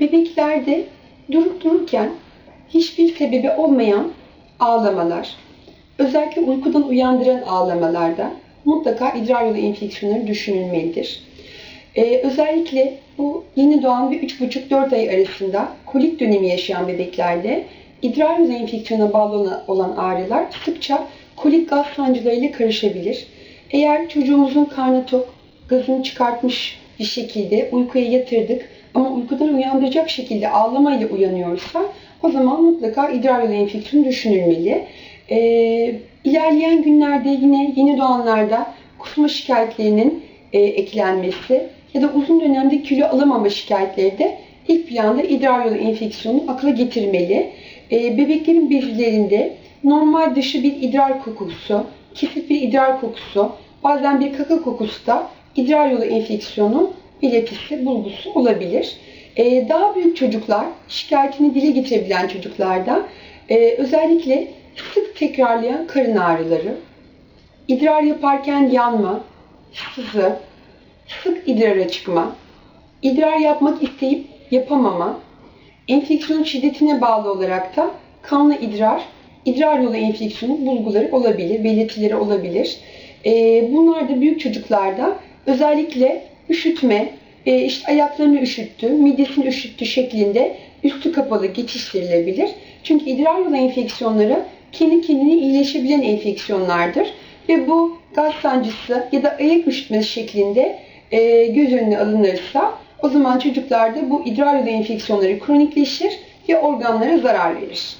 Bebeklerde durup dururken hiçbir sebebi olmayan ağlamalar, özellikle uykudan uyandıran ağlamalarda mutlaka idrar yolu enfeksiyonları düşünülmelidir. Ee, özellikle bu yeni doğan ve 3,5-4 ay arasında kolik dönemi yaşayan bebeklerde idrar yolu enfeksiyonuna bağlı olan ağrılar sıkça kolik gaz sancılarıyla karışabilir. Eğer çocuğumuzun karnı tok, gazını çıkartmış bir şekilde uykuya yatırdık ama uykudan uyandıracak şekilde ağlamayla uyanıyorsa o zaman mutlaka idrar yolu enfeksiyonu düşünülmeli. Ee, ilerleyen günlerde yine yeni doğanlarda kusma şikayetlerinin e, eklenmesi ya da uzun dönemde kilo alamama şikayetleri de ilk planda idrar yolu enfeksiyonunu akla getirmeli. Ee, bebeklerin bezlerinde normal dışı bir idrar kokusu, kesik bir idrar kokusu, bazen bir kaka kokusu da idrar yolu enfeksiyonu belirtisi, bulgusu olabilir. Ee, daha büyük çocuklar, şikayetini dile getirebilen çocuklarda e, özellikle sık tekrarlayan karın ağrıları, idrar yaparken yanma, sızı, sık idrara çıkma, idrar yapmak isteyip yapamama, enfeksiyon şiddetine bağlı olarak da kanlı idrar, idrar yolu enfeksiyonu bulguları olabilir, belirtileri olabilir. Ee, bunlar da büyük çocuklarda özellikle üşütme, e, işte ayaklarını üşüttü, midesini üşüttü şeklinde üstü kapalı geçiştirilebilir. Çünkü idrar yolu enfeksiyonları kendi kendine iyileşebilen enfeksiyonlardır. Ve bu gaz sancısı ya da ayak üşütmesi şeklinde e, göz önüne alınırsa o zaman çocuklarda bu idrar yolu enfeksiyonları kronikleşir ve organlara zarar verir.